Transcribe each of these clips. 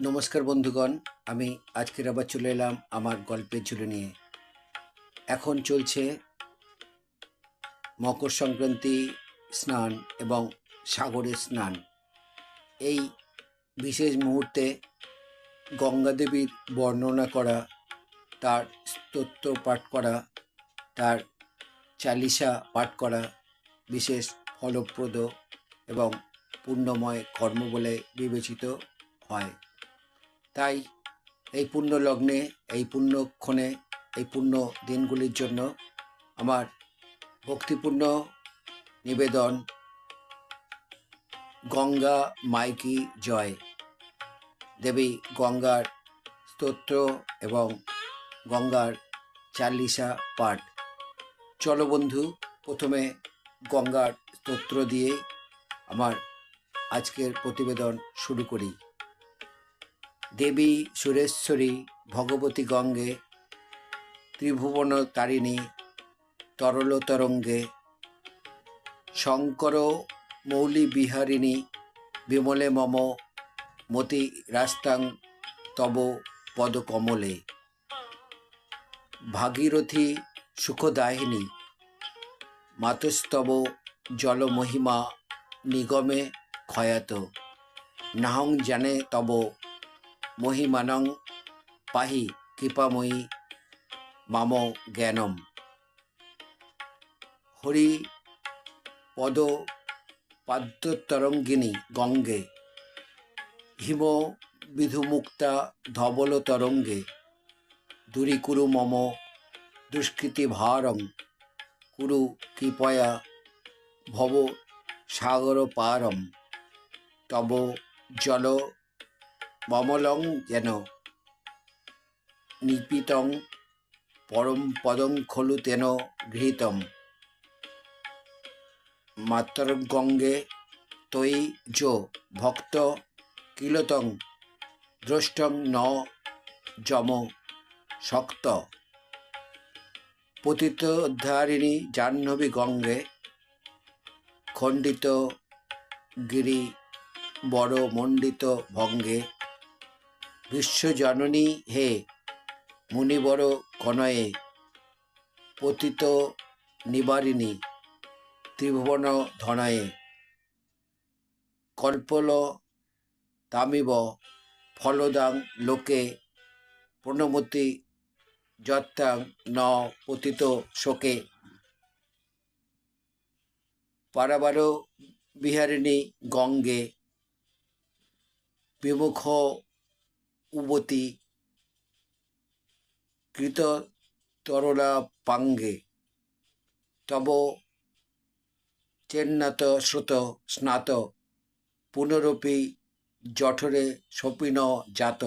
নমস্কার বন্ধুগণ, আমি আজকের আবার চলে এলাম আমার গল্পের ঝুলে নিয়ে। এখন চলছে মকর সংক্রান্তি স্নান এবং সাগরের স্নান। এই বিশেষ মুহূর্তে গঙ্গা দেবীর বর্ণনা করা, তার স্তোত্র পাঠ করা, তার চালিসা পাঠ করা বিশেষ ফলপ্রদ এবং পুণ্যময় কর্ম বলে বিবেচিত হয়। তাই এই পূর্ণ লগ্নে, এই পুণ্যক্ষণে এই পূর্ণ দিনগুলির জন্য আমার ভক্তিপূর্ণ নিবেদন, গঙ্গা মাইকি জয়। দেবী গঙ্গার স্তোত্র এবং গঙ্গার চালিসা পাঠ। চলো বন্ধু, প্রথমে গঙ্গার স্তোত্র দিয়ে আমার আজকের প্রতিবেদন শুরু করি। দেবী সুরেশ্বরী, ভগবতী গঙ্গে ত্রিভুবন তারিণী তরল তরঙ্গে শঙ্কর মৌলি বিহারিণী বিমলে মম, মতি রাস্তাং তব পদকমলে। ভাগীরথী সুখদায়িনী, মাতস্তব জলমহিমা নিগমে ক্ষয়াত। নাহং জানে তব মহিমানং পাহি কৃপাময়ী মাম জ্ঞানম হরি পদ পাদ্যতরঙ্গিনী গঙ্গে হিম বিধুমুক্তা ধবল তরঙ্গে দূরীকুরু মম দুষ্কৃতি ভারং কুরু কৃপয়া ভব সাগর পারম তব জল মমলং যেন নিপীতং পরম পদং খলু তেন গৃহীতম। মাতর্গঙ্গে তৈ যো ভক্ত কিলতং দ্রষ্টং ন যম শক্ত। পতিত উদ্ধারিণী জাহ্নবী গঙ্গে খণ্ডিত গিরি বড় মণ্ডিত ভঙ্গে বিশ্বজননী হে মুনিবর কনয়ে পতিত নিবারিণী ত্রিভুবন ধনয়ে। কল্পল তামিব ফলদাং লোকে প্রণমতি যত্তাং ন পতিত শোকে। পারাবার বিহারিণী গঙ্গে বিমুখ উবতী কৃত তরলা পাঙ্গে। তব চেন্নাত শ্রুত স্নাত, পুনরপি জঠরে সপিন জাত।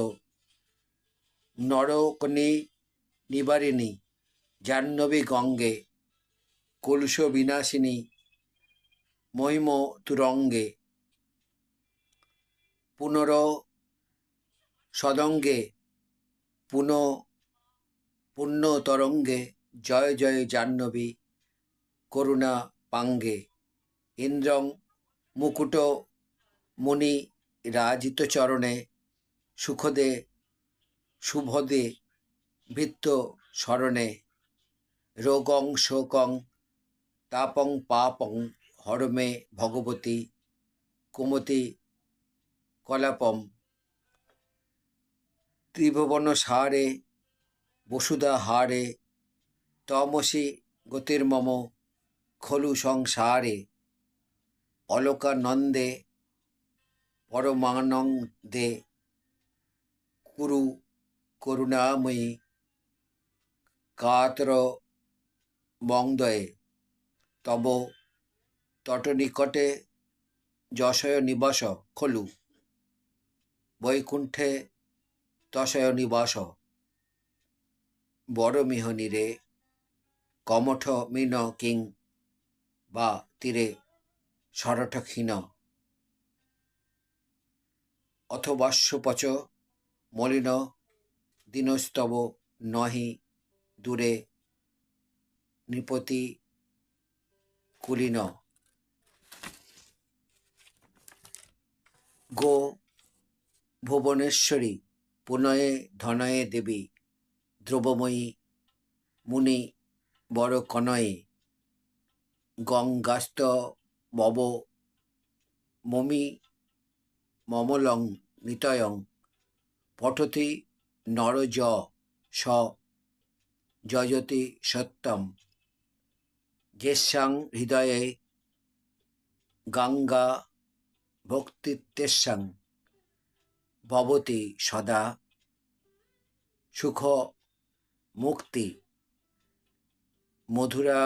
নরকনি নিবারিণী, জাহ্নবী গঙ্গে। কলুষ বিনাশিনী মহিম তুরঙ্গে পুনর সদঙ্গে পুন পুণ্য তরঙ্গে জয় জয় জাহ্নবী, করুণা পাঙ্গে। ইন্দ্রং মুকুট মুনি রাজিত চরণে সুখদে, শুভদে ভৃত্য স্মরণে রোগং শোকং তাপং পাপং হরমে ভগবতী, কুমতি কলাপম ত্রিভুবন সারে, বসুধা হারে, তমসি গতির্মম খলু সংসারে, অলোকানন্দে, পরমানন্দে, কুরু করুণাময়ী, কাতর মংদয়ে তব তটনিকটে যশয় নিবাস খলু, বৈকুণ্ঠে তশয় নিবাস বড় মিহনিরে কমঠ মিন কিং বা তীরে সরঠ ক্ষীণ অথবাস্যপচ মলিন দীনস্তব নহি দূরে নৃপতি কুলীন। গো ভুবনেশ্বরী পুনয়ে ধনয়ে দেবী দ্রবময়ী মুনি বড় কনয়ে গঙ্গাস্ত বব মমি মমলং নিতয়ং, পঠতি নরজ স, যজতি সত্যম। যেসাং হৃদয়ে গঙ্গা ভক্তিত্যেসাং ভবতি সদা সুখ মুক্তি মধুরা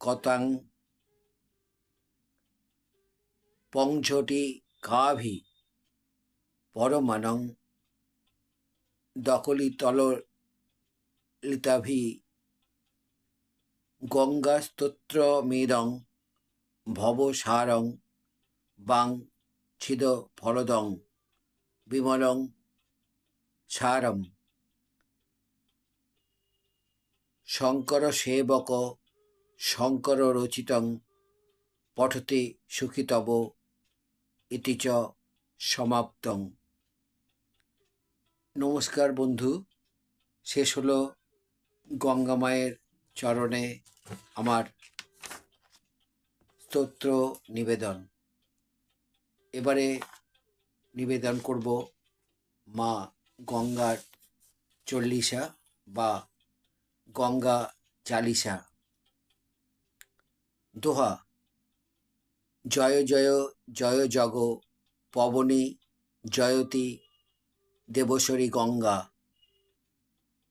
কতাং পংঝটি কাভি পরমানং দকলিতল লিতাভি গঙ্গাস্তোত্র মেদং ভবসারং বাং ছিদ ফলদং বিমলং সারম শঙ্কর সেবক শঙ্কর রচিতং, পঠতে সুখিতব ইতি চ সমাপ্তং। নমস্কার বন্ধু, শেষ হলো গঙ্গা মায়ের চরণে আমার স্তোত্র নিবেদন। এবারে নিবেদন করব মা গঙ্গার চল্লিশা বা গঙ্গা চালিসা দোহা। জয় জয় জয় জগ পবনী জয়তী দেবশ্বরী গঙ্গা।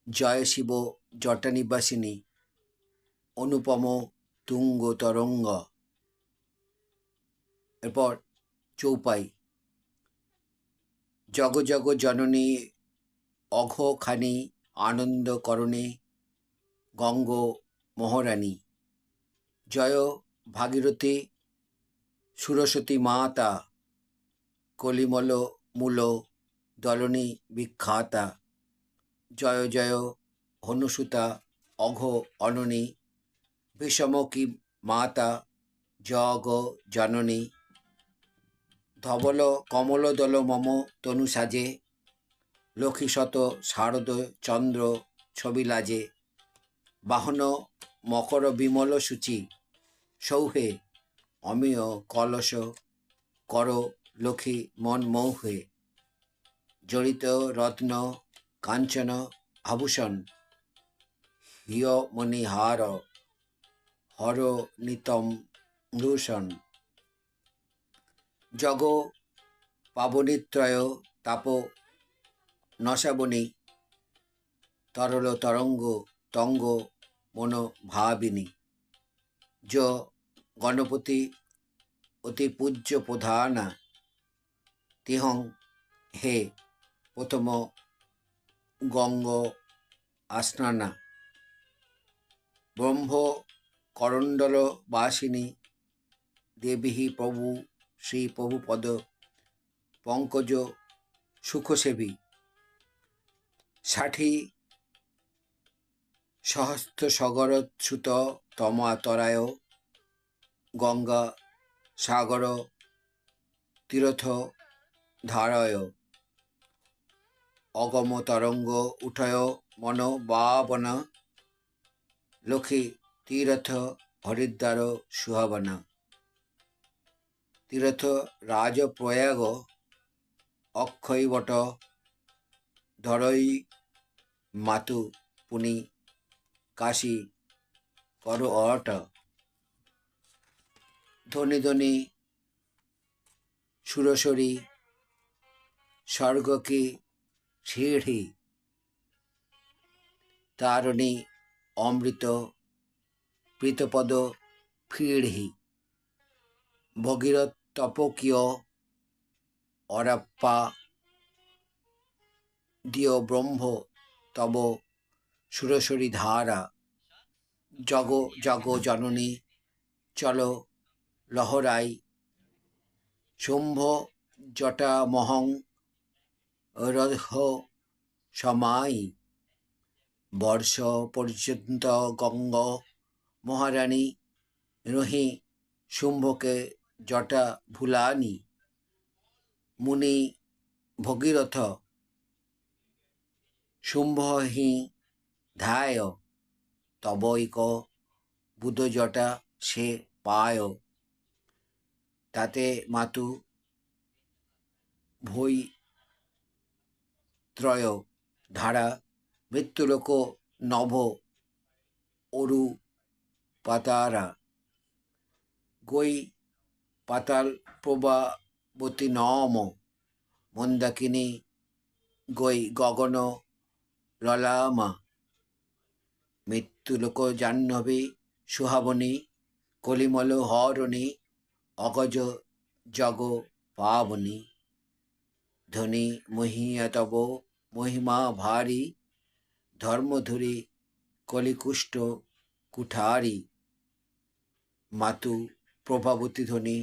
জয় শিব জটানিবাসিনী অনুপম তুঙ্গ তরঙ্গ। এরপর চৌপাই। জগ জগ জননী অঘখানি আনন্দ করণে গঙ্গ মহারানী। জয় ভাগীরথী সুরসতী মাতা, কলিমল মূল দলনী বিখ্যাতা। জয় জয় হনুসুতা, অঘ অননী, বিষমকী মাতা, জগ জননী। ধবল কমল দল মম তনু সাজে লক্ষ্মী শত শারদ চন্দ্র ছবি লাজে, বাহন মকর বিমল সূচি, সৌহে অমিয় কলস কর লক্ষ্মী মন মৌহে, জড়িত রত্ন কাঞ্চন আভূষণ হিয় মণিহার হর নিতম ভূষণ জগ পাবনিত্রয় তাপ নশাবনী তরল তরঙ্গ তঙ্গ মন ভাবিনী। য গণপতি অতি পূজ্য প্রধানা। তিহং হে প্রথম গঙ্গ আসনানা। ব্রহ্ম করণ্ডল বাসিনী দেবী প্রভু শ্রী প্রভুপদ পঙ্কজ সুখসেবী। ষাঠি সহস্র সগরচ্যুত তমাতরায় গঙ্গা সাগর তীর্থ ধারায়। অগম তরঙ্গ উঠয় মন বাবন, লক্ষ্মী তীর্থ হরিদ্বার সুহাবনা। তীর্থ রাজপ্রয়াগ অক্ষয়বট ধরই মাতু পুনি কাশী কর অট। ধ্বনি ধ্বনি সুরসরী স্বর্গ কি সিঁড়ি তারণী অমৃত প্রীতপদ ফিড়হি ভগীরথ তপকীয় অরাপ্পা দিয় ব্রহ্ম তব সুরসরি ধারা জগ জগ জননী চল লহরাই শুম্ভ জটা মহং রহ সমাই বর্ষ পর্যন্ত গঙ্গ মহারানী রহি শুম্ভকে জটা ভুলানি। মুনি ভগীরথ, শুম্ভহি ধায় তবৈক বুধজটা সে পায়। তাতে মাতু ভৈ ত্রয়, ধারা মৃত্যুলোক নভ অরু পাতারা গৈ পাতাল প্রভাবতী নম মন্দাকিনী গৈ গগন ললামা। মৃত্যুলোক জাহ্নবী সুহাবনী কলিমল হরণী অগজ জগ পাবনী। ধনী মহিয়া তব মহিমা ভারী ধর্মধুরী কলিকুষ্ঠ কুঠারি। মাতু প্রভাবতী ধ্বনি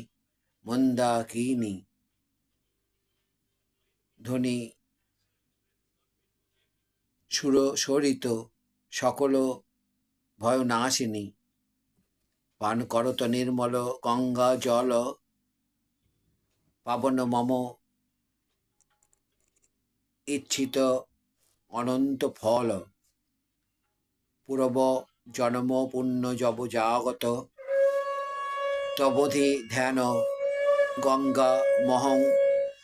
মন্দাকিনী। ধ্বনি সুর, সরিত, সকল ভয়নাশিনী। পান করত নির্মল গঙ্গা জল। পাবন মম ইচ্ছিত অনন্ত ফল। পূর্ব জন্ম পুণ্য জব জাগত। তবধি ধ্যান গঙ্গা মহং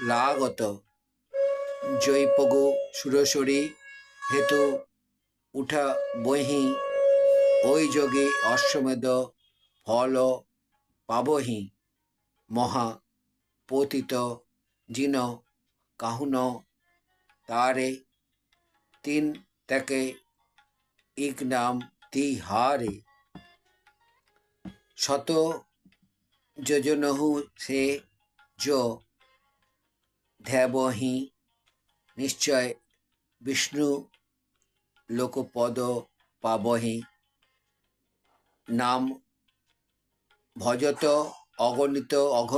লাগত। জৈপগু সুরসরি হেতু উঠা বহি, ওই যোগে অশ্বমেধ ফল পাবহি। মহা পতিত জিন কাহুন তারে, তিন তাকে ইক নাম তিহারে। শত যোজনহু সে যো ধ্যাবহি নিশ্চয় বিষ্ণু লোকপদ পাবহি। নাম ভজত অগণিত অঘ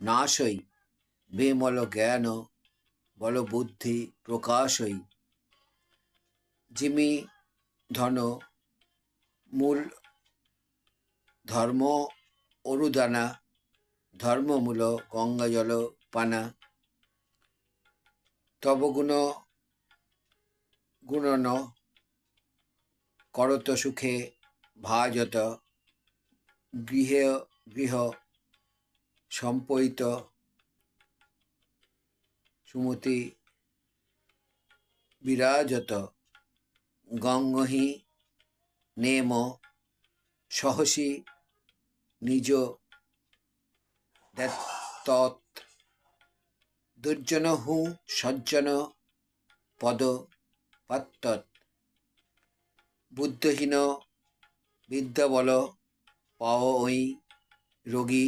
নাশই বিমল জ্ঞান বল বুদ্ধি প্রকাশই। জিমি ধন মূল ধর্ম অরুদানা, ধর্মমূল গঙ্গা জল পানা। তব গুণ গুণন, করত সুখে, ভাজত, গৃহে, গৃহ, সম্পয়িত। সুমতি, বিরাজত। গঙ্গহি, নেম, সহসী নিজ দুর্জন হু সজ্জন পদ পাত্তৎ বুদ্ধহীন বিদ্যা বল পাও ওই রোগী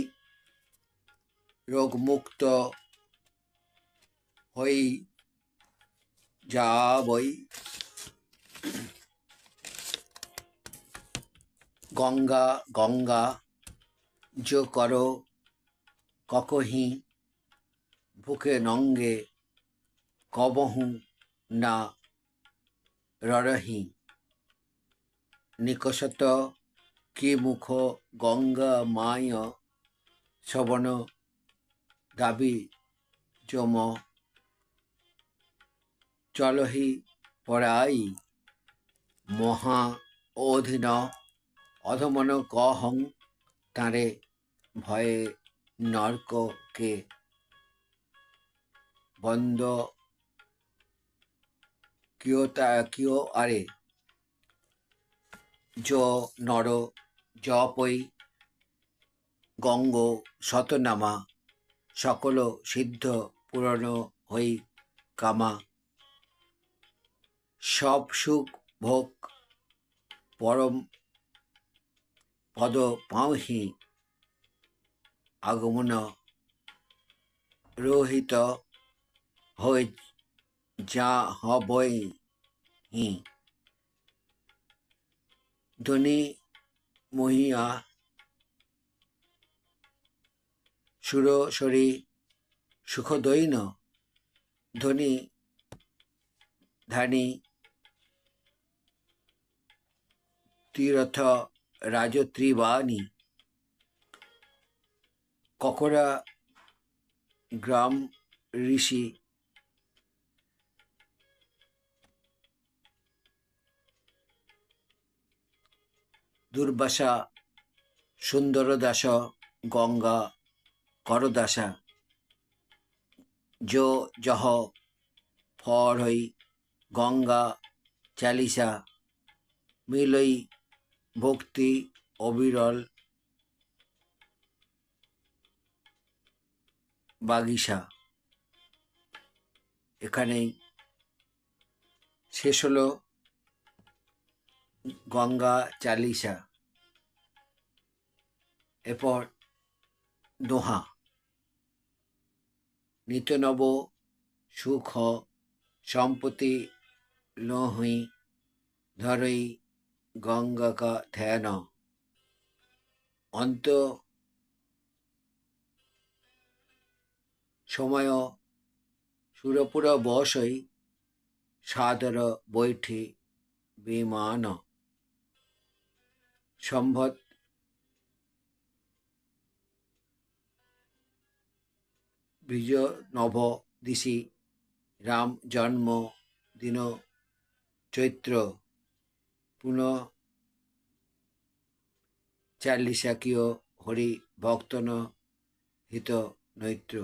রোগমুক্ত হই যাবই। গঙ্গা গঙ্গা যো করো, ককহি, বুকে নঙ্গে, কবহু না ররহি। নিকষত কি মুখ গঙ্গা মায় শ্রবণ দাবি যম। চলহি পরাই মহা অধীন অধমন কহং তাঁরে ভয়ে নর্ককে বন্ধ কিয় তা কিয় আরে? য নর জপই গঙ্গ, শতনামা, সকল সিদ্ধ পুরন হই কামা। সব সুখ ভোগ পরম পদ পাওহি আগমন রোহিত হই যা হবই হি। ধ্বনি মহিয়া সুরসরি সুখদৈন ধ্বনি ধানি তীরথ রাজত্রিবাণী। ককড়া গ্রাম ঋষি। দুর্বাসা সুন্দরদাস গঙ্গা করদাসা। যো জহ হই গঙ্গা চালিসা। মিলই ভক্তি, অবিরল, বাগিসা। এখানেই শেষ হলো গঙ্গা চালিসা। এরপর দোহা। নিতনব সুখ, সম্পত্তি, লহই, ধরই গঙ্গাকা ধ্যান। অন্ত সময় সুরপুর বসই সাদর বৈঠি বিমান। সম্ভত নভ দিশি রাম জন্ম দিন চৈত্র পুনঃ চাল্লিশাকীয় হরি ভক্তন হিত নৈত্র।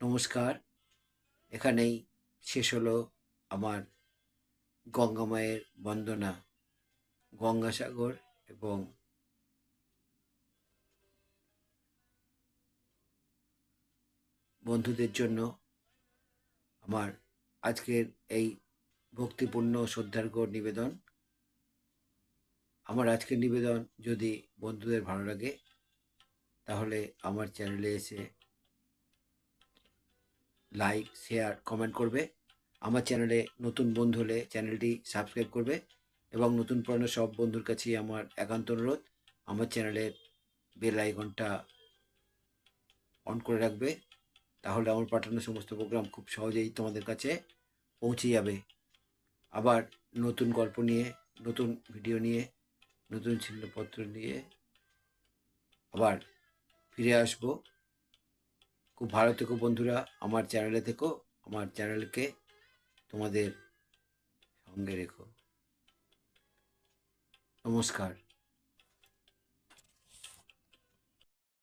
নমস্কার, এখানেই শেষ হলো আমার গঙ্গামায়ের বন্দনা গঙ্গাসাগর এবং বন্ধুদের জন্য আমার আজকের এই ভক্তিপূর্ণ শ্রদ্ধার্ঘ নিবেদন। আমার আজকের নিবেদন যদি বন্ধুদের ভালো লাগে, তাহলে আমার চ্যানেলে এসে লাইক, শেয়ার, কমেন্ট করবে। আমার চ্যানেলে নতুন বন্ধু হলে চ্যানেলটি সাবস্ক্রাইব করবে এবং নতুন পুরনো সব বন্ধুর কাছেই আমার একান্ত অনুরোধ। আমার চ্যানেলের বেল আইকনটা অন করে রাখবে। তাহলে আমার পাঠানো সমস্ত প্রোগ্রাম খুব সহজেই তোমাদের কাছে পৌঁছে যাবে। আবার নতুন গল্প নিয়ে, নতুন ভিডিও নিয়ে, নতুন ছিন্নপত্র নিয়ে আবার ফিরে আসব। খুব ভালো থেকো বন্ধুরা, আমার চ্যানেলে থেকো, আমার চ্যানেলকে তোমাদের সঙ্গে রেখো। নমস্কার।